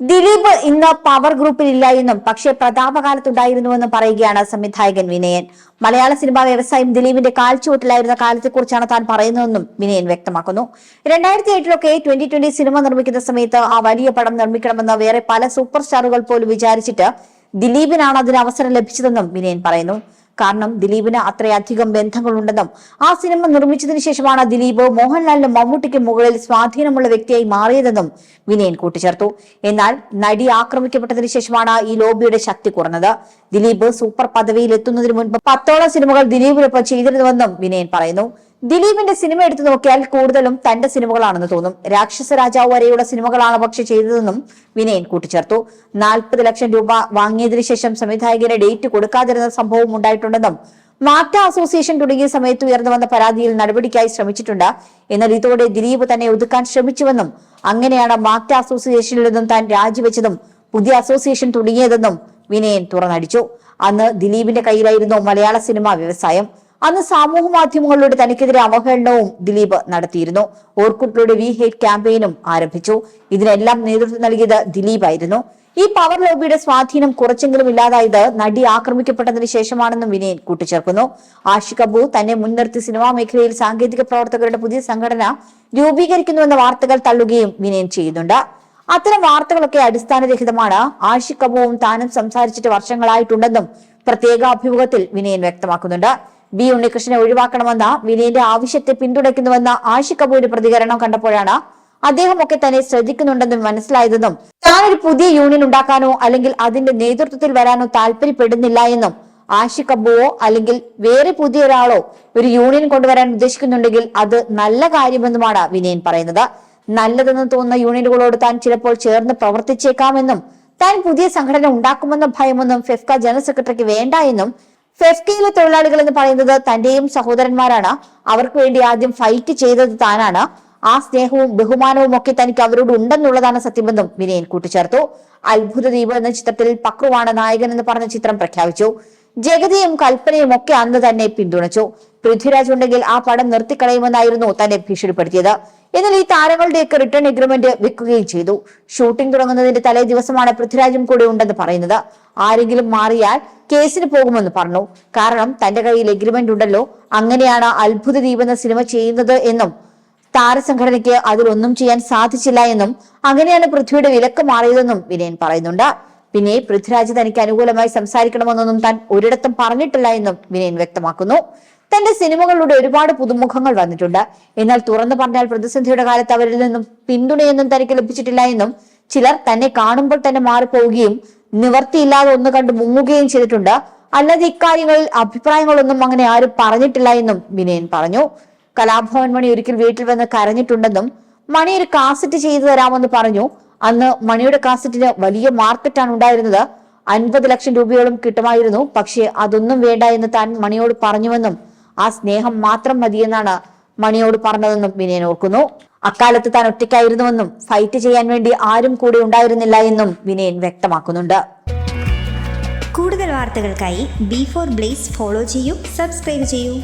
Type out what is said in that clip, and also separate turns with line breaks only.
ദിലീപ് ഇന്ന് പവർ ഗ്രൂപ്പിൽ ഇല്ല എന്നും പക്ഷേ പ്രതാപകാലത്തുണ്ടായിരുന്നുവെന്നും പറയുകയാണ് സംവിധായകൻ വിനയൻ. മലയാള സിനിമാ വ്യവസായം ദിലീപിന്റെ കാൽച്ചുവട്ടിലായിരുന്ന കാലത്തെക്കുറിച്ചാണ് താൻ പറയുന്നതെന്നും വിനയൻ വ്യക്തമാക്കുന്നു. രണ്ടായിരത്തി എട്ടിലൊക്കെ ട്വന്റി ട്വന്റി സിനിമ നിർമ്മിക്കുന്ന സമയത്ത് ആ വലിയ പടം നിർമ്മിക്കണമെന്ന് വേറെ പല സൂപ്പർ സ്റ്റാറുകൾ പോലും വിചാരിച്ചിട്ട് ദിലീപിനാണ് അതിന് അവസരം ലഭിച്ചതെന്നും വിനയൻ പറയുന്നു. കാരണം ദിലീപിന് അത്രയധികം ബന്ധങ്ങളുണ്ടെന്നും ആ സിനിമ നിർമ്മിച്ചതിനു ശേഷമാണ് ദിലീപ് മോഹൻലാലിനും മമ്മൂട്ടിക്കും മുകളിൽ സ്വാധീനമുള്ള വ്യക്തിയായി മാറിയതെന്നും വിനയൻ കൂട്ടിച്ചേർത്തു. എന്നാൽ നടി ആക്രമിക്കപ്പെട്ടതിനു ശേഷമാണ് ഈ ലോബിയുടെ ശക്തി കുറഞ്ഞത്. ദിലീപ് സൂപ്പർ പദവിയിൽ എത്തുന്നതിന് മുൻപ് പത്തോളം സിനിമകൾ ദിലീപിനൊപ്പം ചെയ്തിരുന്നുവെന്നും വിനയൻ പറയുന്നു. ദിലീപിന്റെ സിനിമ എടുത്തു നോക്കിയാൽ കൂടുതലും തന്റെ സിനിമകളാണെന്ന് തോന്നും. രാക്ഷസ രാജാവ് വരെയുള്ള സിനിമകളാണ് പക്ഷെ ചെയ്തതെന്നും വിനയൻ കൂട്ടിച്ചേർത്തു. നാൽപ്പത് ലക്ഷം രൂപ വാങ്ങിയതിനു ശേഷം സംവിധായകന് ഡേറ്റ് കൊടുക്കാതിരുന്ന സംഭവം ഉണ്ടായിട്ടുണ്ടെന്നും മാറ്റ അസോസിയേഷൻ തുടങ്ങിയ സമയത്ത് ഉയർന്നു വന്ന പരാതിയിൽ നടപടിക്കായി ശ്രമിച്ചിട്ടുണ്ട്. എന്നാൽ ഇതോടെ ദിലീപ് തന്നെ ഒതുക്കാൻ ശ്രമിച്ചുവെന്നും അങ്ങനെയാണ് മാറ്റ അസോസിയേഷനിൽ നിന്നും താൻ രാജിവെച്ചതും പുതിയ അസോസിയേഷൻ തുടങ്ങിയതെന്നും വിനയൻ തുറന്നടിച്ചു. അന്ന് ദിലീപിന്റെ കയ്യിലായിരുന്നു മലയാള സിനിമാ വ്യവസായം. അന്ന് സമൂഹ മാധ്യമങ്ങളിലൂടെ തനിക്കെതിരെ അവഹേളനവും ദിലീപ് നടത്തിയിരുന്നു. ഓർക്കുട്ടിലൂടെ വി ഹേറ്റ് ക്യാമ്പയിനും ആരംഭിച്ചു. ഇതിനെല്ലാം നേതൃത്വം നൽകിയത് ദിലീപ് ആയിരുന്നു. ഈ പവർ ലോബിയുടെ സ്വാധീനം കുറച്ചെങ്കിലും ഇല്ലാതായത് നടി ആക്രമിക്കപ്പെട്ടതിന് ശേഷമാണെന്നും വിനയൻ കൂട്ടിച്ചേർക്കുന്നു. ആഷിഖ് അബു തന്നെ മുൻനിർത്തി സിനിമാ മേഖലയിൽ സാങ്കേതിക പ്രവർത്തകരുടെ പുതിയ സംഘടന രൂപീകരിക്കുന്നുവെന്ന വാർത്തകൾ തള്ളുകയും വിനയൻ ചെയ്യുന്നുണ്ട്. അത്തരം വാർത്തകളൊക്കെ അടിസ്ഥാനരഹിതമാണ്. ആഷിഖ് അബുവും താനും സംസാരിച്ചിട്ട് വർഷങ്ങളായിട്ടുണ്ടെന്നും പ്രത്യേക അഭിമുഖത്തിൽ വിനയൻ വ്യക്തമാക്കുന്നുണ്ട്. ബി ഉണ്ണികൃഷ്ണനെ ഒഴിവാക്കണമെന്ന വിനയന്റെ ആവശ്യത്തെ പിന്തുണയ്ക്കുന്നുവെന്ന ആഷിഖ് കപൂരിന്റെ പ്രതികരണം കണ്ടപ്പോഴാണ് അദ്ദേഹമൊക്കെ തന്നെ ശ്രദ്ധിക്കുന്നുണ്ടെന്നും മനസ്സിലായതെന്നും താനൊരു പുതിയ യൂണിയൻ ഉണ്ടാക്കാനോ അല്ലെങ്കിൽ അതിന്റെ നേതൃത്വത്തിൽ വരാനോ താല്പര്യപ്പെടുന്നില്ല എന്നും ആഷിഖ് അബുവോ അല്ലെങ്കിൽ വേറെ പുതിയ ഒരാളോ ഒരു യൂണിയൻ കൊണ്ടുവരാൻ ഉദ്ദേശിക്കുന്നുണ്ടെങ്കിൽ അത് നല്ല കാര്യമെന്നുമാണ് വിനയൻ പറയുന്നത്. നല്ലതെന്ന് തോന്നുന്ന യൂണിയനുകളോട് താൻ ചിലപ്പോൾ ചേർന്ന് പ്രവർത്തിച്ചേക്കാമെന്നും താൻ പുതിയ സംഘടന ഉണ്ടാക്കുമെന്ന ഭയമൊന്നും ഫെഫ്ക ജനറൽ സെക്രട്ടറിക്ക് വേണ്ട എന്നും ഫെഫ്കയിലെ തൊഴിലാളികൾ എന്ന് പറയുന്നത് തന്റെയും സഹോദരന്മാരാണ്. അവർക്ക് വേണ്ടി ആദ്യം ഫൈറ്റ് ചെയ്തത് താനാണ്. ആ സ്നേഹവും ബഹുമാനവും ഒക്കെ തനിക്ക് അവരോട് ഉണ്ടെന്നുള്ളതാണ് സത്യമെന്നും വിനയൻ കൂട്ടിച്ചേർത്തു. അത്ഭുത ദ്വീപ് എന്ന ചിത്രത്തിൽ പക്രുവാണ് നായകൻ എന്ന് പറഞ്ഞ ചിത്രം പ്രഖ്യാപിച്ചു. ജഗതിയും കൽപ്പനയും ഒക്കെ അന്ന് തന്നെ പിന്തുണച്ചു. പൃഥ്വിരാജ് ഉണ്ടെങ്കിൽ ആ പടം നിർത്തിക്കളയുമെന്നായിരുന്നു തന്നെ ഭീഷണിപ്പെടുത്തിയത്. എന്നാൽ ഈ താരങ്ങളുടെയൊക്കെ റിട്ടേൺ എഗ്രിമെന്റ് വെക്കുകയും ചെയ്തു. ഷൂട്ടിംഗ് തുടങ്ങുന്നതിന്റെ തലേ ദിവസമാണ് പൃഥ്വിരാജും കൂടെ ഉണ്ടെന്ന് പറയുന്നത്. ആരെങ്കിലും മാറിയാൽ കേസിന് പോകുമെന്ന് പറഞ്ഞു. കാരണം തന്റെ കയ്യിൽ എഗ്രിമെന്റ് ഉണ്ടല്ലോ. അങ്ങനെയാണ് അത്ഭുത എന്ന സിനിമ ചെയ്യുന്നത് എന്നും താരസംഘടനയ്ക്ക് അതിലൊന്നും ചെയ്യാൻ സാധിച്ചില്ല എന്നും അങ്ങനെയാണ് പൃഥ്വിയുടെ വിലക്ക് മാറിയതെന്നും വിനയൻ പറയുന്നുണ്ട്. പിന്നെ പൃഥ്വിരാജ് തനിക്ക് അനുകൂലമായി സംസാരിക്കണമെന്നൊന്നും താൻ ഒരിടത്തും പറഞ്ഞിട്ടില്ല എന്നും വിനയൻ വ്യക്തമാക്കുന്നു. തന്റെ സിനിമകളിലൂടെ ഒരുപാട് പുതുമുഖങ്ങൾ വന്നിട്ടുണ്ട്. എന്നാൽ തുറന്നു പറഞ്ഞാൽ പ്രതിസന്ധിയുടെ കാലത്ത് അവരിൽ നിന്നും പിന്തുണയൊന്നും തനിക്ക് ലഭിച്ചിട്ടില്ല എന്നും ചിലർ തന്നെ കാണുമ്പോൾ തന്നെ മാറിപ്പോവുകയും നിവർത്തിയില്ലാതെ ഒന്ന് കണ്ട് മുങ്ങുകയും ചെയ്തിട്ടുണ്ട്. അല്ലാതെ ഇക്കാര്യങ്ങളിൽ അഭിപ്രായങ്ങളൊന്നും അങ്ങനെ ആരും പറഞ്ഞിട്ടില്ല എന്നും വിനയൻ പറഞ്ഞു. കലാഭവൻ മണി ഒരിക്കൽ വീട്ടിൽ വന്ന് കരഞ്ഞിട്ടുണ്ടെന്നും മണി ഒരു കാസറ്റ് ചെയ്തു തരാമെന്ന് പറഞ്ഞു. അന്ന് മണിയുടെ കാസറ്റിന് വലിയ മാർക്കറ്റാണ് ഉണ്ടായിരുന്നത്. അൻപത് ലക്ഷം രൂപയോളം കിട്ടുമായിരുന്നു. പക്ഷേ അതൊന്നും വേണ്ട എന്ന് താൻ മണിയോട് പറഞ്ഞുവെന്നും ആ സ്നേഹം മാത്രം മതിയെന്നാണ് മണിയോട് പറഞ്ഞതെന്നും വിനയൻ ഓർക്കുന്നു. അക്കാലത്ത് താൻ ഒറ്റയ്ക്കായിരുന്നുവെന്നും ഫൈറ്റ് ചെയ്യാൻ വേണ്ടി ആരും കൂടെ ഉണ്ടായിരുന്നില്ല എന്നും വിനയൻ വ്യക്തമാക്കുന്നുണ്ട്.
കൂടുതൽ വാർത്തകൾക്കായി ബി ഫോർ ബ്ലേസ് ഫോളോ ചെയ്യൂ സബ്സ്ക്രൈബ് ചെയ്യൂ.